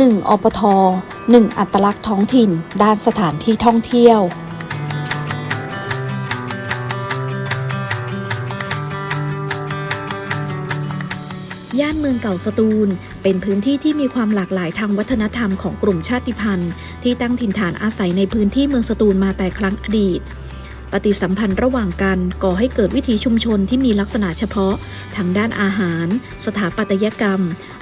1อปท 1 อัตลักษณ์ท้องถิ่น ด้านสถานที่ท่องเที่ยวย่านเมืองเก่าสตูล เป็นพื้นที่ที่มีความหลากหลายทางวัฒนธรรมของกลุ่มชาติพันธุ์ ที่ตั้งถิ่นฐานอาศัยในพื้นที่เมืองสตูลมาแต่ครั้งอดีต ปฏิสัมพันธ์ระหว่างกันก่อให้เกิดวิถีชุมชนที่มีลักษณะเฉพาะทางด้านอาหาร สถาปัตยกรรม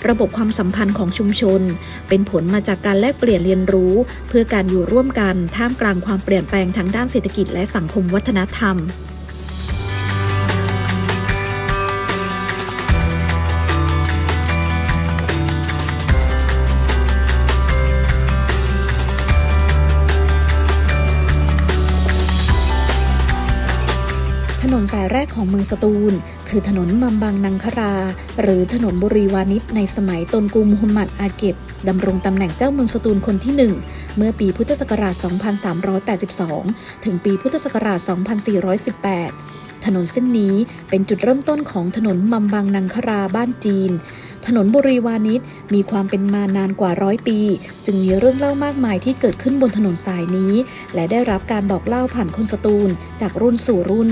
ระบบความสัมพันธ์ของชุมชน เป็นผลมาจากการแลกเปลี่ยนเรียนรู้ เพื่อการอยู่ร่วมกันท่ามกลางความเปลี่ยนแปลงทางด้านเศรษฐกิจและสังคมวัฒนธรรม ถนนสายแรกของเมืองสตูล คือถนนมัมบังนังครา หรือถนนบุรีวานิชในสมัยตนกูมุฮัมหมัดอาเก็บดำรงตำแหน่งเจ้าเมืองสตูลคนที่หนึ่งเมื่อปีพุทธศักราช 2382 ถึงปีพุทธศักราช 2418 ถนนเส้นนี้เป็นจุดเริ่มต้นของถนนมัมบังนังคราบ้านจีน ถนนบุรีวานิชมีความเป็นมานานกว่าร้อยปี จึงมีเรื่องเล่ามากมายที่เกิดขึ้นบนถนนสายนี้ และได้รับการบอกเล่าผ่านคนสตูล จากรุ่นสู่รุ่น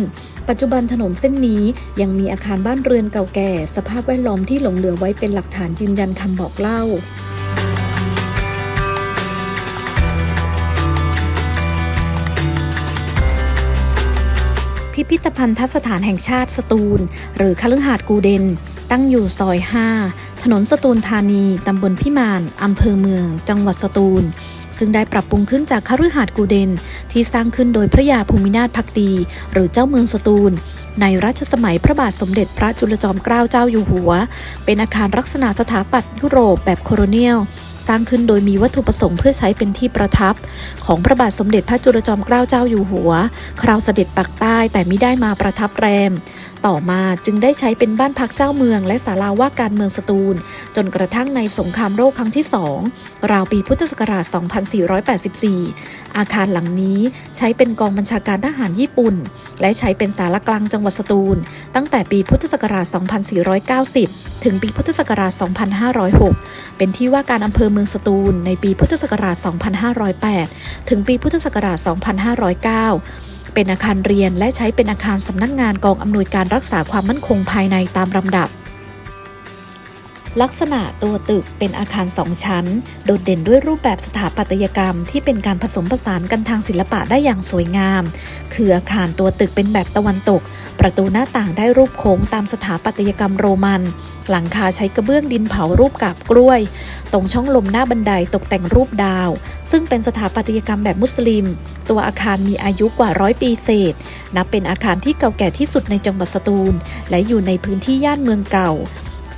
ปัจจุบันถนนเส้นนี้ยังมีอาคารบ้านเรือนเก่าแก่ สภาพแวดล้อมที่หลงเหลือไว้เป็นหลักฐานยืนยันคำบอกเล่าพิพิธภัณฑสถานแห่งชาติสตูล หรือคฤหาสน์กูเดน ตั้งอยู่ซอย 5 ถนนสตูลธานี ตำบลพิมาน อำเภอเมือง จังหวัดสตูล ซึ่งได้ปรับปรุงขึ้นจากคฤหาสน์กูเดน ที่สร้างขึ้นโดยพระยาภูมินาถพักดี หรือเจ้าเมืองสตูล ในรัชสมัยพระบาทสมเด็จพระจุลจอมเกล้าเจ้าอยู่หัว เป็นอาคารลักษณะสถาปัตย์ยุโรปแบบโคโลเนียลสร้างขึ้นโดยมีวัตถุประสงค์เพื่อใช้เป็นที่ประทับ ของพระบาทสมเด็จพระจุลจอมเกล้าเจ้าอยู่หัว คราวเสด็จปักใต้แต่ไม่ได้มาประทับแรม ต่อมาจึงได้ใช้เป็นบ้านพักเจ้าเมืองและศาลาว่าการเมืองสตูล จนกระทั่งในสงครามโลกครั้งที่สองราวปีพุทธศักราช 2484 อาคารหลังนี้ใช้เป็นกองบัญชาการทหารญี่ปุ่น และใช้เป็นศาลากลางจังหวัดสตูล ตั้งแต่ปีพุทธศักราช 2490 ถึงปีพุทธศักราช 2506 เป็นที่ว่าการอำเภอเมืองสตูล ในปีพุทธศักราช 2508 ถึงปีพุทธศักราช 2509 เป็นอาคารเรียนและใช้เป็นอาคารสำนักงานกองอำนวยการรักษาความมั่นคงภายในตามลำดับ ลักษณะตัวตึกเป็นอาคารสองชั้น โดดเด่นด้วยรูปแบบสถาปัตยกรรม ที่เป็นการผสมผสานกันทางศิลปะได้อย่างสวยงาม คืออาคารตัวตึกเป็นแบบตะวันตก ประตูหน้าต่างได้รูปโค้งตามสถาปัตยกรรมโรมัน หลังคาใช้กระเบื้องดินเผารูปกาบกล้วย ตรงช่องลมหน้าบันไดตกแต่งรูปดาว ซึ่งเป็นสถาปัตยกรรมแบบมุสลิม ตัวอาคารมีอายุกว่าร้อยปีเศษ นับเป็นอาคารที่เก่าแก่ที่สุดในจังหวัดสตูล และอยู่ในพื้นที่ย่านเมืองเก่า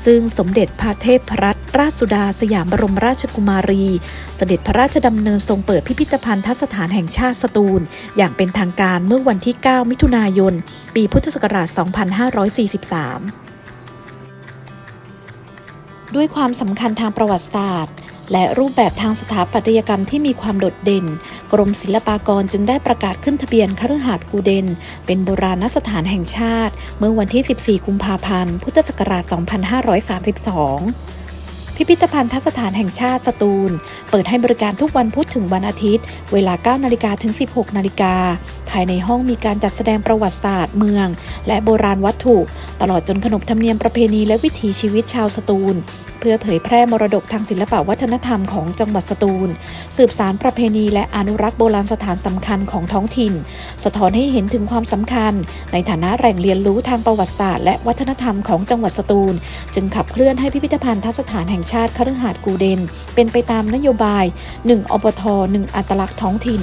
ซึ่งสมเด็จพระเทพรัตนราชสุดาสยามบรมราชกุมารี เสด็จพระราชดำเนินทรงเปิดพิพิธภัณฑสถานแห่งชาติสตูล อย่างเป็นทางการเมื่อวันที่ 9 มิถุนายน ปีพุทธศักราช 2543 ด้วยความสำคัญทางประวัติศาสตร์ และรูปแบบทางสถาปัตยกรรมที่มีความโดดเด่น กรมศิลปากรจึงได้ประกาศขึ้นทะเบียนคฤหาสน์กูเดน เป็นโบราณสถานแห่งชาติ เมื่อวันที่ 14 กุมภาพันธ์ พุทธศักราช 2532พิพิธภัณฑสถานแห่งชาติสตูล เปิดให้บริการทุกวันพุธถึงวันอาทิตย์ เวลา 9 นาฬิกาถึง 16 นาฬิกา ภายในห้องมีการจัดแสดงประวัติศาสตร์เมือง และโบราณวัตถุ ตลอดจนขนบธรรมเนียมประเพณีและวิถีชีวิตชาวสตูล เพื่อเผยแพร่มรดกทางศิลปวัฒนธรรมของจังหวัดสตูล สืบสารประเพณีและอนุรักษ์โบราณสถานสำคัญของท้องถิ่น สะท้อนให้เห็นถึงความสำคัญ ในฐานะแหล่งเรียนรู้ทางประวัติศาสตร์และวัฒนธรรมของจังหวัดสตูล จึงขับเคลื่อนให้พิพิธภัณฑสถานแห่งชาติคฤหาสน์กูเดน เป็นไปตามนโยบาย 1อปท1 อัตลักษณ์ท้องถิ่น